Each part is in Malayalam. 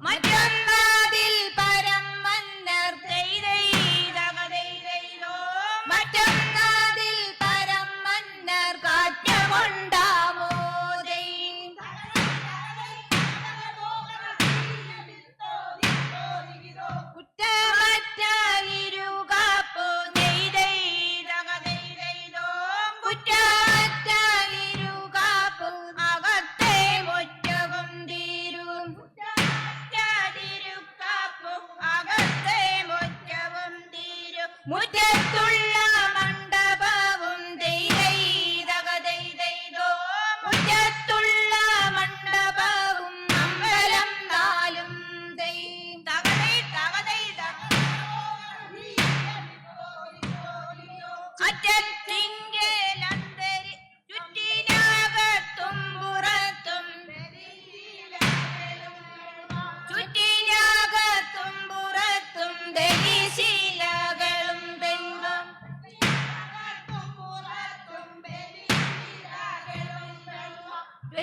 மற்ற ಮುಜ ತುಳ್ಳ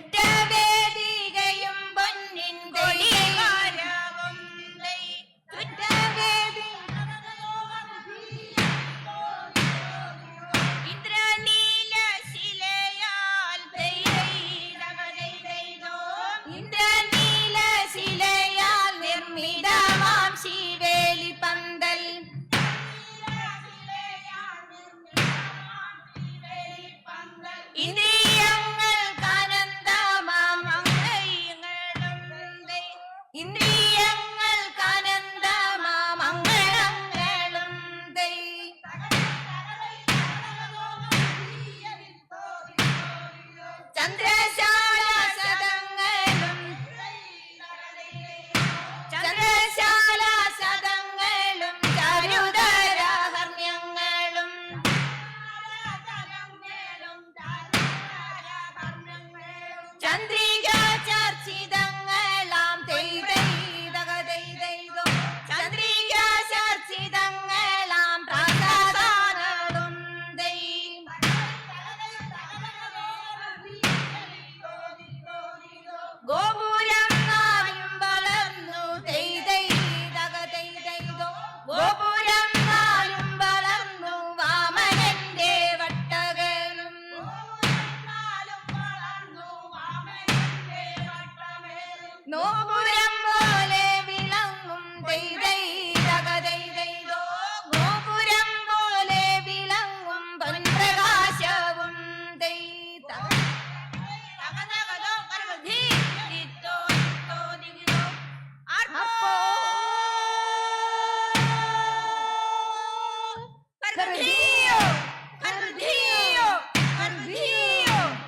ചുറ്റവേദികയും പൊന്നിൻ ശിവേലി പന്തൽ.